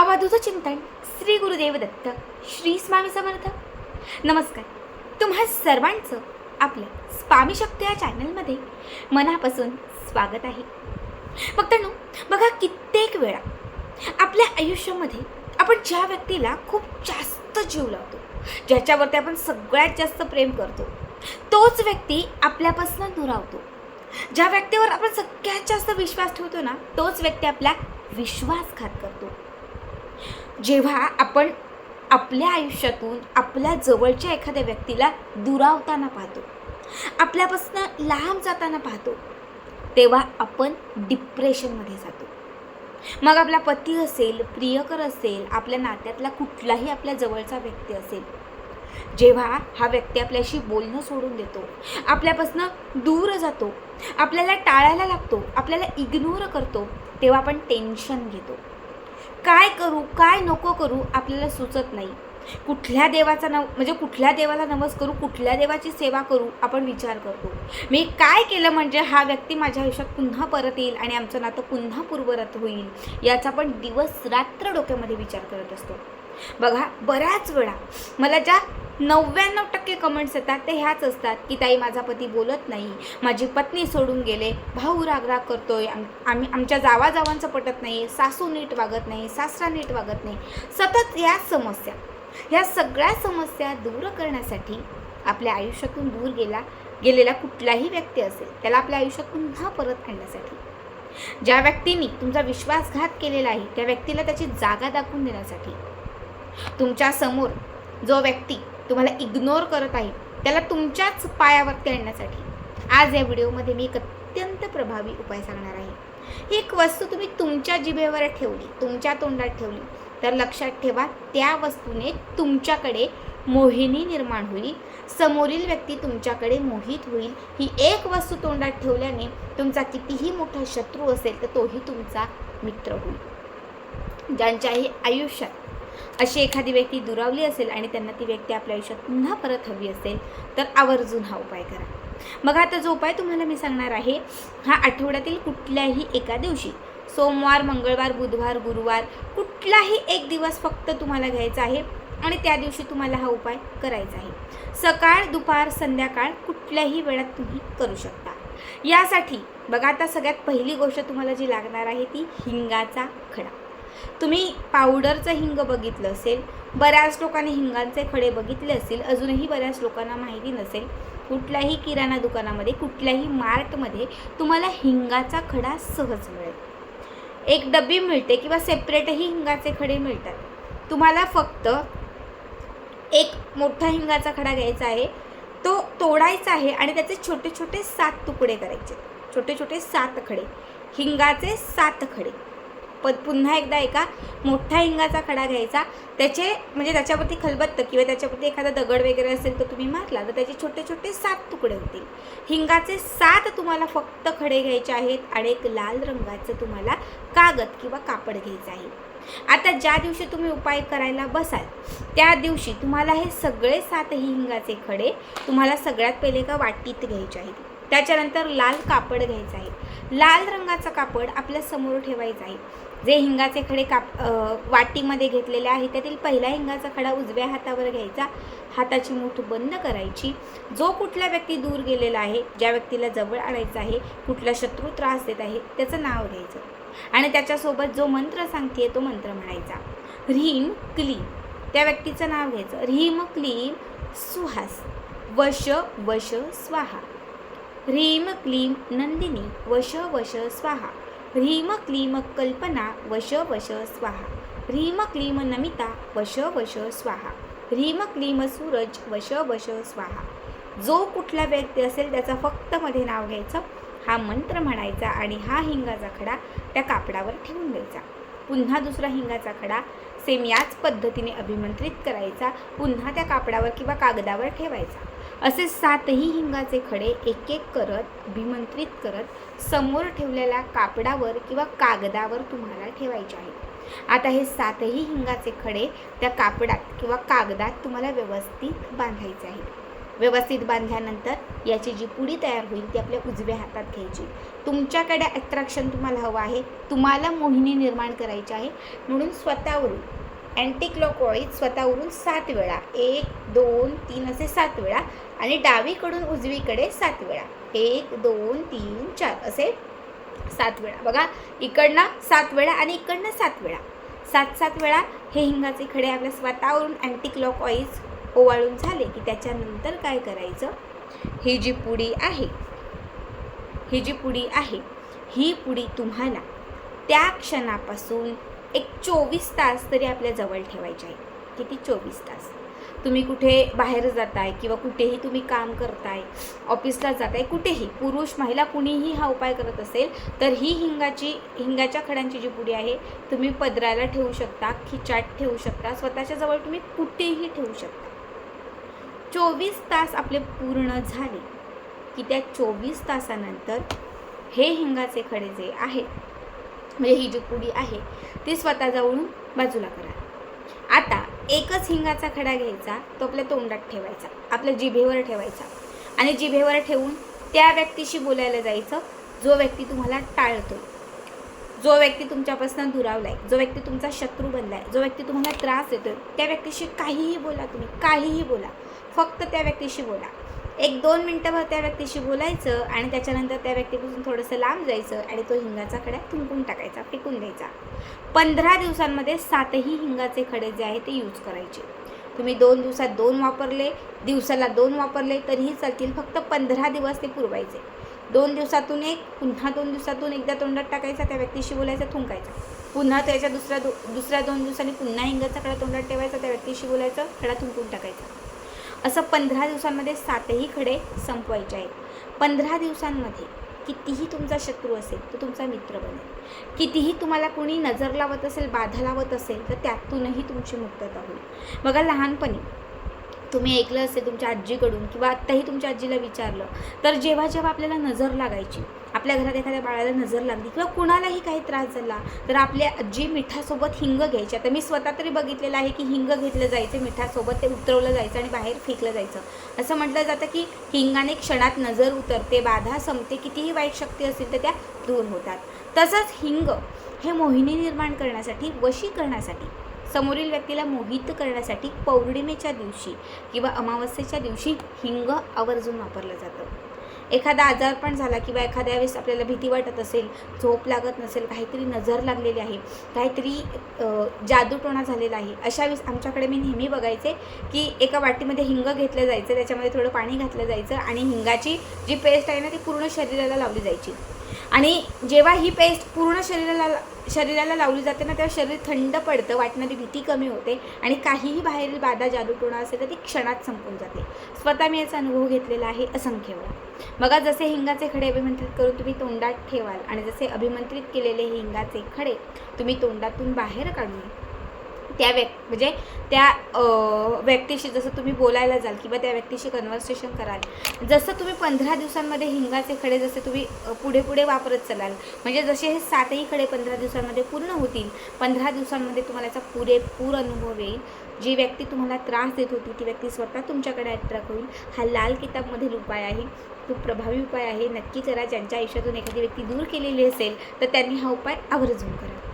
आवाजूचं चिंतन श्री गुरुदेव दत्त श्री स्वामी समर्थ. नमस्कार. तुम्हा सर्वांचं आपल्या स्वामी शक्त या चॅनलमध्ये मनापासून स्वागत आहे. फक्त नो बघा कित्येक वेळा आपल्या आयुष्यामध्ये आपण ज्या व्यक्तीला खूप जास्त जीव लावतो ज्याच्यावरती आपण सगळ्यात जास्त प्रेम करतो तोच व्यक्ती आपल्यापासून दुरावतो. ज्या व्यक्तीवर आपण सगळ्यात जास्त विश्वास ठेवतो ना तोच व्यक्ती आपला विश्वासघात करतो. जेव्हा आपण आपल्या आयुष्यातून आपल्या जवळच्या एखाद्या व्यक्तीला दुरावताना पाहतो आपल्यापासून लांब जाताना पाहतो तेव्हा आपण डिप्रेशनमध्ये जातो. मग आपला पती असेल प्रियकर असेल आपल्या नात्यातला कुठलाही आपल्या जवळचा व्यक्ती असेल जेव्हा हा व्यक्ती आपल्याशी बोलणं सोडून देतो आपल्यापासून दूर जातो आपल्याला टाळायला लागतो आपल्याला इग्नोर करतो तेव्हा आपण टेन्शन घेतो. काय करू काय नको करू आपल्याला सुचत नाही. कुठल्या देवाचा नव म्हणजे कुठल्या देवाला नमस करू कुठल्या देवाची सेवा करू आपण विचार करतो. मी काय केलं म्हणजे हा व्यक्ती माझ्या आयुष्यात पुन्हा परत येईल आणि आमचं नातं पुन्हा पूर्वरत होईल याचा आपण दिवस रात्र डोक्यामध्ये विचार करत असतो. बघा बऱ्याच वेळा मला ज्या नव्याण्णव टक्के कमेंट्स येतात ते ह्याच असतात की ताई माझा पती बोलत नाही. माझी पत्नी सोडून गेले. भाऊ रागराग करतोय. आम आम्ही आमच्या जावाजावांचं पटत नाही सासू नीट वागत नाही. सासरा नीट वागत नाही. सतत या समस्या. ह्या सगळ्या समस्या दूर करण्यासाठी आपल्या आयुष्यातून दूर गेला गेलेला कुठलाही व्यक्ती असेल त्याला आपल्या आयुष्यात पुन्हा परत आणण्यासाठी. ज्या व्यक्तींनी तुमचा विश्वासघात केलेला आहे त्या व्यक्तीला त्याची जागा दाखवून देण्यासाठी तुमच्यासमोर जो व्यक्ती तुम्हाला इग्नोर करत आहे त्याला तुमच्याच पायावरती आणण्यासाठी आज या व्हिडिओमध्ये मी एक अत्यंत प्रभावी उपाय सांगणार आहे. ही एक वस्तू तुम्ही तुमच्या जिभेवर ठेवली तुमच्या तोंडात ठेवली तर लक्षात ठेवा त्या वस्तूने तुमच्याकडे मोहिनी निर्माण होईल समोरील व्यक्ती तुमच्याकडे मोहित होईल. ही एक वस्तू तोंडात ठेवल्याने तुमचा कितीही मोठा शत्रू असेल तर तोही तुमचा मित्र होईल. ज्यांच्याही आयुष्यात अशी एखादी व्यक्ती दुरावली असेल आणि त्यांना ती व्यक्ती आपल्या आयुष्यात पुन्हा परत हवी असेल तर आवर्जून हा उपाय करा. मग आता जो उपाय तुम्हाला मी सांगणार आहे हा आठवड्यातील कुठल्याही एका दिवशी सोमवार मंगळवार बुधवार गुरुवार कुठलाही एक दिवस फक्त तुम्हाला घ्यायचा आहे आणि त्या दिवशी तुम्हाला हा उपाय करायचा आहे. सकाळ दुपार संध्याकाळ कुठल्याही वेळात तुम्ही करू शकता. यासाठी बघा आता सगळ्यात पहिली गोष्ट तुम्हाला जी लागणार आहे ती हिंगाचा खडा. तुम्ही पावडरचं हिंग बघितलं असेल बऱ्याच लोकांनी हिंगांचे खडे बघितले असतील अजूनही बऱ्याच लोकांना माहिती नसेल कुठल्याही किराणा दुकानामध्ये कुठल्याही मार्टमध्ये तुम्हाला हिंगाचा खडा सहज मिळेल. एक डबी मिळते किंवा सेपरेटही हिंगाचे खडे मिळतात. तुम्हाला फक्त एक मोठा हिंगाचा खडा घ्यायचा आहे तो तोडायचा आहे आणि त्याचे छोटे छोटे सात तुकडे करायचे. छोटे छोटे सात खडे. हिंगाचे सात खडे. प पुन्हा एकदा एका मोठ्या हिंगाचा खडा घ्यायचा. त्याचे म्हणजे त्याच्यावरती खलबत्त किंवा त्याच्यावरती एखादा दगड वगैरे असेल तर तुम्ही मारला तर त्याचे छोटे छोटे सात तुकडे होतील. हिंगाचे सात तुम्हाला फक्त खडे घ्यायचे आहेत आणि एक लाल रंगाचं तुम्हाला कागद किंवा कापड घ्यायचं आहे. आता ज्या दिवशी तुम्ही उपाय करायला बसाल त्या दिवशी तुम्हाला हे सगळे सातही हिंगाचे खडे तुम्हाला सगळ्यात पहिले का वाटीत घ्यायचे आहेत. त्याच्यानंतर लाल कापड घ्यायचं आहे. लाल रंगाचं कापड आपल्यासमोर ठेवायचं आहे. जे हिंगाचे खडे काप वाटीमध्ये घेतलेले आहे त्यातील पहिला हिंगाचा खडा उजव्या हातावर घ्यायचा. हाताची मूठ बंद करायची. जो कुठला व्यक्ती दूर गेलेला आहे ज्या व्यक्तीला जवळ आणायचा आहे कुठला शत्रू त्रास देत आहे त्याचं नाव घ्यायचं. आणि त्याच्यासोबत जो मंत्र सांगते तो मंत्र म्हणायचा. ह्रीम क्लीम. त्या व्यक्तीचं नाव घ्यायचं. ह्रीम क्लीम सुहास. वश वश स्वाहा. ह्रीम क्लीम नंदिनी वश वश स्वाहा। ह्रीम क्लीम कल्पना वश वश स्वाहा। ह्रीम क्लीम नमिता वश वश स्वाहा। ह्रीम क्लीम सूरज वश वश स्वाहा। जो कुठला व्यक्ती असेल त्याचं फक्त मध्ये नाव घ्यायचं हा मंत्र म्हणायचा आणि हा हिंगाचा खडा त्या कापडावर ठेवून द्यायचा. पुन्हा दुसरा हिंगाचा खडा सेम याच पद्धतीने अभिमंत्रित करायचा पुन्हा त्या कापडावर किंवा कागदावर ठेवायचा. असे सातही हिंगाचे खडे एक एक करत अभिमंत्रित करत समोर ठेवलेल्या कापडावर किंवा कागदावर तुम्हाला ठेवायचे आहेत. आता हे सातही हिंगाचे खडे त्या कापडात किंवा कागदात तुम्हाला व्यवस्थित बांधायचे आहेत. व्यवस्थित बांधल्यानंतर याची जी पुडी तयार होईल ती आपल्या उजव्या हातात घ्यायची. तुमच्याकडे अट्रॅक्शन तुम्हाला हवं आहे. तुम्हाला मोहिनी निर्माण करायची आहे. म्हणून स्वतःवरून अँटी क्लॉकवाईज स्वतःवरून सात वेळा. एक दोन तीन असे सात वेळा आणि डावीकडून उजवीकडे सात वेळा. एक दोन तीन चार असे सात वेळा. बघा इकडनं सात वेळा आणि इकडनं सात वेळा. सात सात वेळा हे हिंगाचे खडे आपल्या स्वतःवरून अँटी क्लॉकवाईज ओवाळून झाले की त्याच्यानंतर काय करायचं? ही जी पुडी आहे ही जी पुडी आहे ही पुडी तुम्हाला त्या क्षणापासून एक चोवीस तास तरी आपल्या जवळ ठेवायचे आहे. किती? चोवीस तास. तुम्ही कुठे बाहेर जाताय किंवा कुठेही तुम्ही काम करताय ऑफिसला जाताय कुठेही पुरुष महिला कुणीही हा उपाय करत असेल तर ही हिंगाची हिंगाच्या खड्यांची जी पुडी आहे तुम्ही पदराला ठेवू शकता खिचाट ठेवू शकता स्वतःच्या जवळ तुम्ही कुठेही ठेवू शकता. चोवीस तास आपले पूर्ण झाले की त्या चोवीस तासानंतर हे हिंगाचे खडे जे आहेत म्हणजे ही जी पुडी आहे ती स्वतः जाऊन बाजूला करा. आता एकच हिंगाचा खडा घ्यायचा तो आपल्या तोंडात ठेवायचा आपल्या जिभेवर ठेवायचा. आणि जिभेवर ठेवून त्या व्यक्तीशी बोलायला जायचं जो व्यक्ती तुम्हाला टाळतो. जो व्यक्ती तुमच्यापासून दुरावलाय जो व्यक्ती तुमचा शत्रू बनलाय जो व्यक्ती तुम्हाला त्रास देतोय त्या व्यक्तीशी काहीही बोला तुम्ही काहीही बोला. फक्त त्या व्यक्तीशी बोला. एक दोन मिनटंभर त्या व्यक्तीशी बोलायचं आणि त्याच्यानंतर त्या व्यक्तीपासून थोडंसं लांब जायचं आणि तो हिंगाचा खडा थुंकून टाकायचा फेकून द्यायचा. पंधरा दिवसांमध्ये सातही हिंगाचे खडे जे आहे ते यूज करायचे. तुम्ही दोन दिवसात दोन वापरले दिवसाला दोन वापरले तरीही चालतील फक्त पंधरा दिवस ते पुरवायचे. दोन दिवसातून एक पुन्हा दोन दिवसातून एकदा तोंडात टाकायचा त्या व्यक्तीशी बोलायचं थुंकायचा. पुन्हा त्याच्या दुसऱ्या दो दुसऱ्या दोन दिवसांनी पुन्हा हिंगाचा खडा तोंडात ठेवायचा त्या व्यक्तीशी बोलायचं खडा थुंकून टाकायचा. असं पंधरा दिवसांमध्ये सातही खडे संपवायचे आहेत. पंधरा दिवसांमध्ये कितीही तुमचा शत्रू असेल तो तुमचा मित्र बनेल. कितीही तुम्हाला कोणी नजर लावत असेल बाधा लावत असेल तर त्यातूनही तुमची मुक्तता होईल. बघा लहानपणी तुम्ही ऐकलं असेल तुमच्या आजीकडून किंवा आत्ताही तुमच्या आजीला विचारलं तर जेव्हा जेव्हा आपल्याला नजर लागायची आपल्या घरात एखाद्या बाळाला नजर लागली किंवा कुणालाही काही त्रास झाला तर आपल्या आजी मिठासोबत हिंग घ्यायची. आता मी स्वतः तरी बघितलेलं आहे की हिंग घेतलं जायचं मिठासोबत ते उतरवलं जायचं आणि बाहेर फेकलं जायचं. असं म्हटलं जातं की हिंगाने क्षणात नजर उतरते बाधा संपते कितीही वाईट शक्ती असतील तर त्या दूर होतात. तसंच हिंग हे मोहिनी निर्माण करण्यासाठी वशी करण्यासाठी समोरील व्यक्तीला मोहित करण्यासाठी पौर्णिमेच्या दिवशी किंवा अमावस्येच्या दिवशी हिंग आवर्जून वापरलं जातं. एखादा आजार पण झाला किंवा एखाद्या वेळेस आपल्याला भीती वाटत असेल झोप लागत नसेल काहीतरी नजर लागलेली आहे काहीतरी जादूटोणा झालेला आहे अशा वेळेस आमच्याकडे मी नेहमी बघायचे की एका वाटीमध्ये हिंग घेतलं जायचं त्याच्यामध्ये थोडं पाणी घातलं जायचं आणि हिंगाची जी पेस्ट आहे ना ती पूर्ण शरीराला लावली जायची. आणि जेव्हा ही पेस्ट पूर्ण शरीराला शरीराला लावली जाते ना तेव्हा शरीर थंड पडतं वाटणारी भीती कमी होते आणि काहीही बाहेरील बाधा जादूटोणा असेल तर ती क्षणात संपून जाते. स्वतः मी याचा अनुभव घेतलेला आहे असंख्य वेळा. बघा जसे हिंगाचे खडे अभिमंत्रित करून तुम्ही तोंडात ठेवाल आणि जसे अभिमंत्रित केलेले हिंगाचे खडे तुम्ही तोंडातून बाहेर काढून त्या व्यक् म्हणजे त्या व्यक्तीशी जसं तुम्ही बोलायला जाल किंवा त्या व्यक्तीशी कन्व्हर्सेशन कराल जसं तुम्ही पंधरा दिवसांमध्ये हिंगाचे खडे जसे तुम्ही पुढे पुढे वापरत चलाल म्हणजे जसे हे सातही खडे पंधरा दिवसांमध्ये पूर्ण होतील पंधरा दिवसांमध्ये तुम्हाला याचा पुरेपूर अनुभव येईल. जी व्यक्ती तुम्हाला त्रास देत होती ती व्यक्ती स्वतः तुमच्याकडे अट्रॅक्ट होईल. हा लाल किताबमधील उपाय आहे खूप प्रभावी उपाय आहे. नक्की करा ज्यांच्या आयुष्यातून एखादी व्यक्ती दूर केलेली असेल तर त्यांनी हा उपाय आवर्जून करा.